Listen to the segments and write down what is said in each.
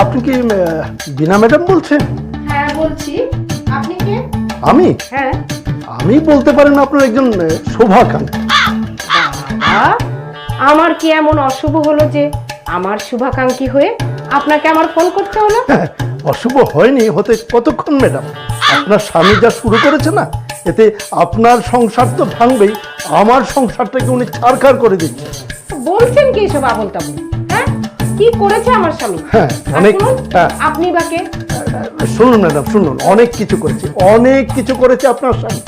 আপনি কি বিনা ম্যাডাম বলছেন হ্যাঁ বলছি। আপনি কে? আমি? হ্যাঁ। আমি বলতে পারেন আপনার একজন শোভাকাঙ্ক্ষী। বাবা আমার কি এমন অশুভ হলো যে আমার শুভাকাঙ্ক্ষী হয়ে আপনাকে আমার ফোন করতে হলো? অশুভ হয়নি হতে কতক্ষণ ম্যাডাম? আপনার স্বামী যা শুরু করেছে না এতে আপনার সংসার তো ভাঙবেই আমার সংসারটাকে উনি ছাড়খাড় করে দিচ্ছে। বলছেন কি এসব আবল তাবল কি করেছে আমার স্বামী? হ্যাঁ, অনেক- হ্যাঁ। আপনি বাকে শুনুন ম্যাডাম শুনুন অনেক কিছু করেছে অনেক কিছু করেছে আপনার স্বামী।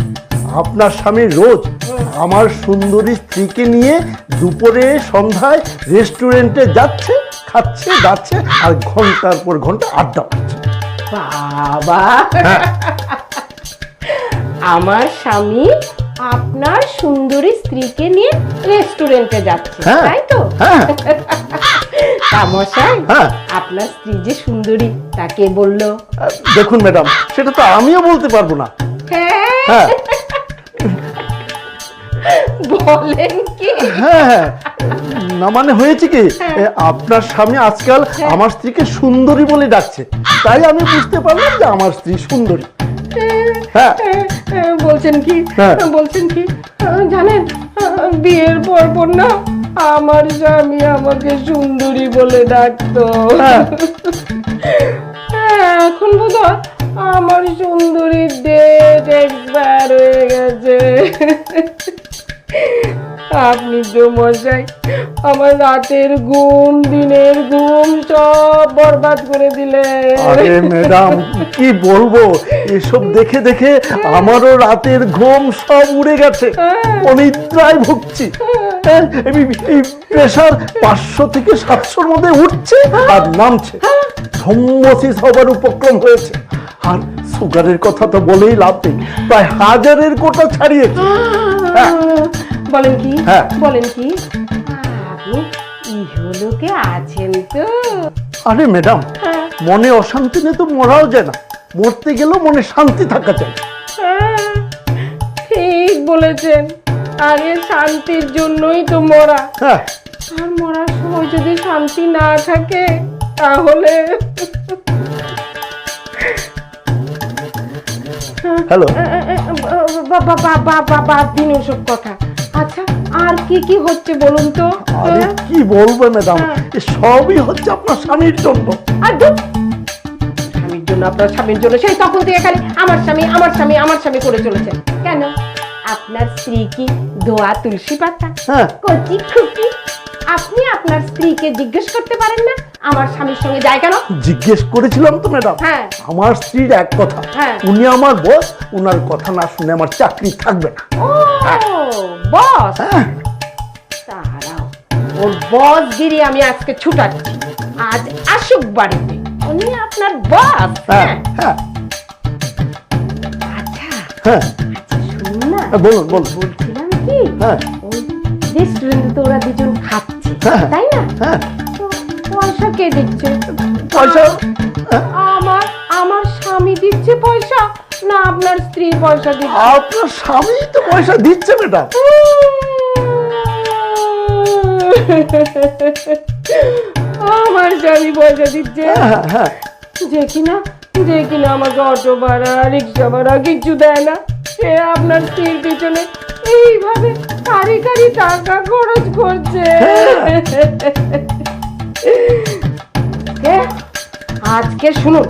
আপনার স্বামী রোজ আমার সুন্দরী স্ত্রীকে নিয়ে দুপুরে সন্ধ্যায় রেস্টুরেন্টে যাচ্ছে খাচ্ছে যাচ্ছে আর ঘণ্টার পর ঘণ্টা আড্ডা বাবা। হ্যাঁ। আমার স্বামী আপনার সুন্দরী স্ত্রীকে নিয়ে রেস্টুরেন্টে যাচ্ছে হ্যাঁ। তাই তো? হ্যাঁ। তামশাই হ্যাঁ। আপনার স্ত্রী যে সুন্দরী তাকে বলল। দেখুন ম্যাডাম সেটা তো আমিও বলতে পারব না। হ্যাঁ। হ্যাঁ বলেন কি? না মানে হয়েছে কি আপনার স্বামী আজকাল আমার স্ত্রীকে সুন্দরী বলে ডাকছে। তাই আমি বুঝতে পারলাম যে আমার স্ত্রী সুন্দরী। হ্যাঁ। বলছেন কি। বলছেন কি? জানেন বিয়ের পর পর না আমার স্বামী আমাকে সুন্দরী বলে ডাকতো হ্যাঁ। হ্যাঁ, এখন বোধ আমার সুন্দরী ডেট এক্সপায়ার হয়ে গেছে আপনি তো মশাই আমার রাতের ঘুম দিনের ঘুম সব বরবাদ করে দিলেন। আরে ম্যাডাম কি বলব? এসব দেখে দেখে আমারও রাতের ঘুম সব উড়ে গেছে। অনিদ্রায় ভুগছি। হ্যাঁ, এই প্রেশার পাঁচশো থেকে সাতশোর মধ্যে উঠছে আর নামছে। থম্বসিস হবার উপক্রম হয়েছে। আর সুগারের কথা তো বলেই লাভ নেই। প্রায় হাজারের কোটা ছাড়িয়েছে। হ্যাঁ। বলেন কি? হ্যাঁ। বলেন কি? আপনি ইহলোকে আছেন তো। আরে ম্যাডাম হ্যাঁ। মনে অশান্তি নিয়ে তো মরাও যায় না। মরতে গেলেও মনে শান্তি থাকা চাই হ্যাঁ, ঠিক বলেছেন। আগে শান্তির জন্যই তো মরা। হ্যাঁ। আর মরার সময় যদি শান্তি না থাকে তাহলে হ্যালো। বাবা বাবা বাবা দিন ওসব কথা। আর কি কি হচ্ছে বলুন তো? আরে হ্যাঁ? কি বলব ম্যাডাম। এ সবই হচ্ছে আপনার স্বামীর জন্য। আর ধুর, স্বামীর জন্য আপনার স্বামীর জন্য। সেই তখন থেকে খালি আমার স্বামী আমার স্বামী আমার স্বামী করে চলেছেন কেন? আপনার স্ত্রী কি দোয়া তুলসী পাতা হ্যাঁ। কচি খুকি আপনি আপনার স্ত্রীকে জিজ্ঞেস করতে পারেন না? আমার স্বামীর সঙ্গে যায় কেন? জিজ্ঞেস করেছিলাম তো ম্যাডাম হ্যাঁ। আমার স্ত্রীর এক কথা। হ্যাঁ। উনি আমার বস উনার কথা না শুনে আমার চাকরি থাকবে না। ও! বস। হ্যাঁ। তারাও ওর বসগিরি আমি আজকে ছুটাচ্ছি। আজ আসুক বাড়িতে। উনি আপনার বস হ্যাঁ হ্যাঁ। হ্যাঁ। আচ্ছা। হ্যাঁ। আচ্ছা না। হ্যাঁ, বলুন বলুন। বলছিলাম কি? হ্যাঁ। ওই রেস্টুরেন্টে তো ওরা দুজন খাচ্ছে। তাই না? হ্যাঁ। পয়সা কে দিচ্ছে? পয়সা? আমার আমার স্বামী দিচ্ছে পয়সা। না আপনার স্ত্রী পয়সা দিচ্ছে আপনার স্বামী তো পয়সা দিচ্ছে ম্যাডাম। আমার স্বামী পয়সা দিচ্ছে। হ্যাঁ হ্যাঁ যে কিনা যে কিনা আমাকে অটো ভাড়া রিক্সা ভাড়া কিছু দেয় না। সে আপনার স্ত্রীর পিছনে এইভাবে কারি কারি টাকা খরচ করছে। আজকে শুনুন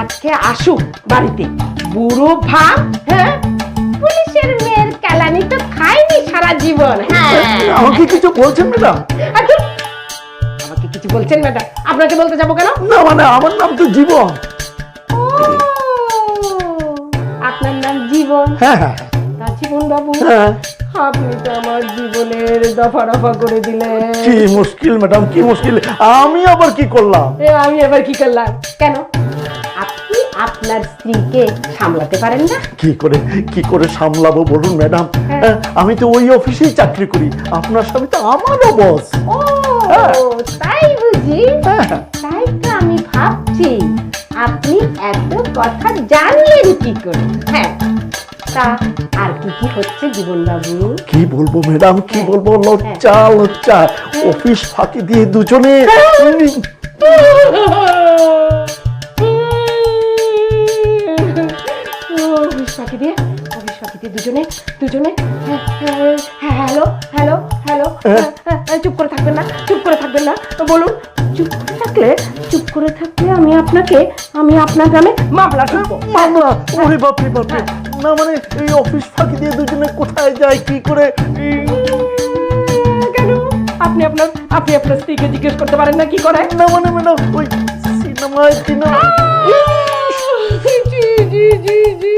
আজকে আসুক বাড়িতে। বুড়ো ভাব হ্যাঁ? পুলিশের মেয়ের কেলানি তো খাইনি সারা জীবন হ্যাঁ? আমাকে কিছু বলছেন ম্যাডাম? আমাকে কিছু বলছেন ম্যাডাম? আপনাকে বলতে যাব কেন? না মানে আমার নাম তো জীবন। আপনার নাম জীবন? হ্যাঁ হ্যাঁ তা জীবন বাবু হ্যাঁ। আপনি তো আমার জীবনের দফা রফা করে দিলেন। কি মুশকিল ম্যাডাম কি মুশকিল। আমি আবার কি করলাম? এ, আমি এবার কি করলাম? কেন? আপনার স্ত্রীকে সামলাতে পারেন না? কি করে কি করে সামলাবো বলুন ম্যাডাম? হ্যাঁ। আমি তো ওই অফিসেই চাকরি করি। আপনার স্বামী তো আমারও বস। ও হ্যাঁ। তাই বুঝি? হ্যাঁ। তাই তো আমি ভাবছি আপনি এত কথা জানলেন কি করে? হ্যাঁ তা আর কি কি হচ্ছে জীবনবাবু? কি বলব ম্যাডাম? কি বলব? লজ্জা লজ্জা। অফিস ফাঁকি দিয়ে দুজনে ফাঁকি দিয়ে অফিস ফাঁকি দিয়ে দুজনে দুজনে হ্যাঁ, হ্যাঁ, হ্যাঁ, হ্যালো হ্যালো হ্যালো হ্যাঁ, হ্যাঁ, হ্যাঁ, চুপ করে থাকবেন না চুপ করে থাকবেন না। বলুন চুপ করে থাকলে চুপ করে থাকলে আমি আপনাকে আমি আপনার গ্রামে মামলা মামলা? ওরে বাপরে বাপরে। না মানে এই অফিস ফাঁকি দিয়ে দুজনে কোথায় যায় কি করে? কেন? আপনি আপনার আপনি আপনার স্ত্রীকে জিজ্ঞেস করতে পারেন না কি করে? না মানে ম্যাডাম ওই সিনেমায় সিনেমা জি জি জি জি।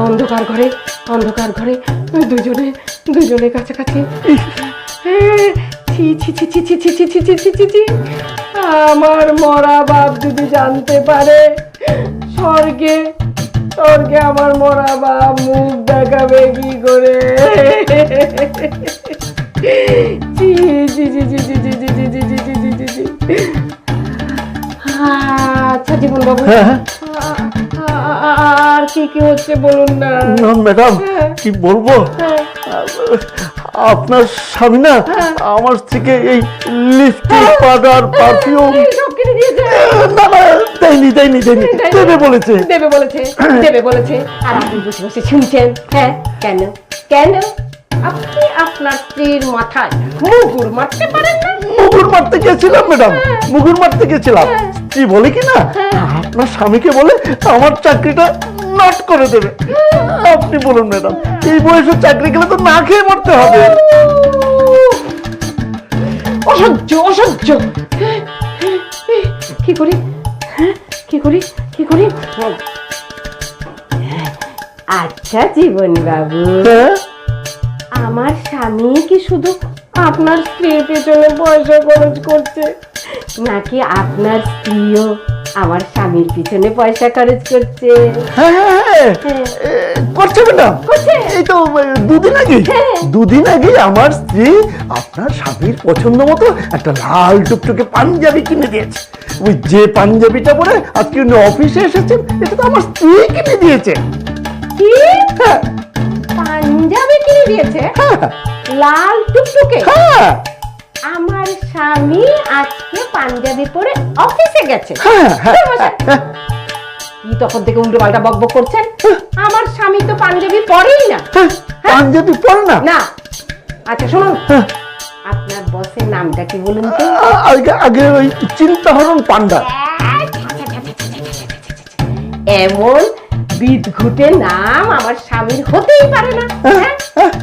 অন্ধকার ঘরে অন্ধকার ঘরে দুজনে দুজনে কাছাকাছি ছি ছি ছি ছি ছি ছি ছি ছি ছি ছি ছি ছি আমার মরা বাপ যদি জানতে পারে স্বর্গে স্বর্গে আমার মরা বাপ মুখ দেখাবে কি করে ছি ছি ছি ছি ছি ছি ছি ছি ছি ছি ছি ছি ছি ছি আচ্ছা জীবন বাবু হ্যাঁ হ্যাঁ। আর কি কি হচ্ছে বলুন না? না ম্যাডাম কি বলব? হ্যাঁ। আপনার স্বামী না আমার থেকে এই লিপস্টিক পাউডার পারফিউম না না দেয়নি দেয়নি। দেয়নি। দেবে বলেছে। দেবে বলেছে। দেবে বলেছে। আর আপনি বসে বসে শুনছেন। হ্যাঁ কেন? কেন? আপনি আপনার স্ত্রীর মাথায় মুগুর মারতে পারেন না? মুগুর মারতে গেছিলাম ম্যাডাম। মুগুর মারতে গেছিলাম। স্ত্রী বলে কি না? আপনার স্বামীকে বলে আমার চাকরিটা নট করে দেবে। আপনি বলুন ম্যাডাম এই বয়সে চাকরি গেলে তো না খেয়ে মরতে হবে। অসহ্য অসহ্য। কি করি? হ্যাঁ, কি করি? কি করি? আচ্ছা জীবন বাবু হ্যাঁ? আমার স্বামী কি শুধু আপনার স্ত্রীর পেছনে পয়সা খরচ করছে? নাকি আপনার স্ত্রীও আমার স্বামীর পিছনে পয়সা খরচ করছে? হ্যাঁ হ্যাঁ, হ্যাঁ। করছে ম্যাডাম এই তো দুদিন আগে। দুদিন আগে আমার স্ত্রী আপনার স্বামীর পছন্দ মতো একটা লাল টুকটুকে পাঞ্জাবি কিনে দিয়েছে। ওই যে পাঞ্জাবিটা পরে আজকে উনি অফিসে এসেছেন এটা তো আমার স্ত্রী কিনে দিয়েছে। কি? হ্যাঁ। পাঞ্জাবি কিনে দিয়েছে হ্যাঁ লাল টুকটুকে হ্যাঁ আমার স্বামী আজকে পাঞ্জাবি পরে অফিসে গেছে হ্যাঁ হ্যাঁ হ্যাঁ কি তখন থেকে উল্টো পাল্টা বকবক করছেন আমার স্বামী তো পাঞ্জাবি পরেই না হ্যাঁ, পাঞ্জাবি পরে না না আচ্ছা শুনুন হ্যাঁ, আপনার বসের নামটা কি বলুন তো আগে আগে ওই চিন্তাহরণ পান্ডা এমন বিদঘুটে নাম আমার স্বামীর হতেই পারে না হ্যাঁ?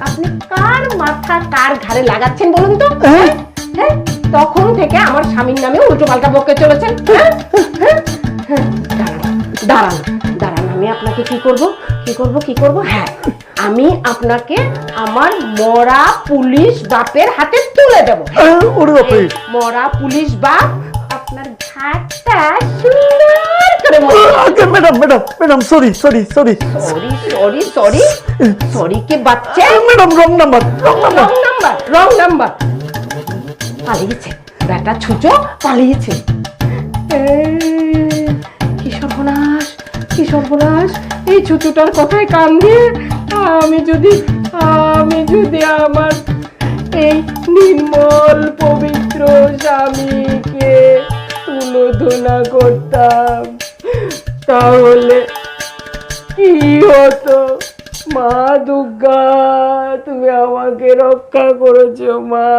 আপনি কার মাথা কার ঘাড়ে লাগাচ্ছেন বলুন তো হ্যাঁ। হ্যাঁ? তখন থেকে আমার স্বামীর নামে উল্টো পাল্টা বকে চলেছেন হ্যাঁ? হ্যাঁ? হ্যাঁ, দাঁড়ান দাঁড়ান দাঁড়ান আমি আপনাকে কি করব কি করব কি করব হ্যাঁ আমি আপনাকে আমার মরা পুলিশ বাপের হাতে তুলে দেবো আহ, ওরে বাপরে মরা পুলিশ বাপ আপনার ঘাটটা সুন্দর করে madam madam madam sorry sorry sorry sorry sorry sorry sorry কে বাচ্চা? Madam wrong number wrong number wrong number wrong number পালিয়েছে বেটা ছুচো পালিয়েছে। কি সর্বনাশ কি সর্বনাশ। এই ছুচুটার কথায় কান দিয়ে আমি যদি আমি যদি আমার এই নির্মল পবিত্র স্বামীকে তুলোধনা করতাম তাহলে কি হতো? মা দুর্গা তুমি আমাকে রক্ষা করেছ মা।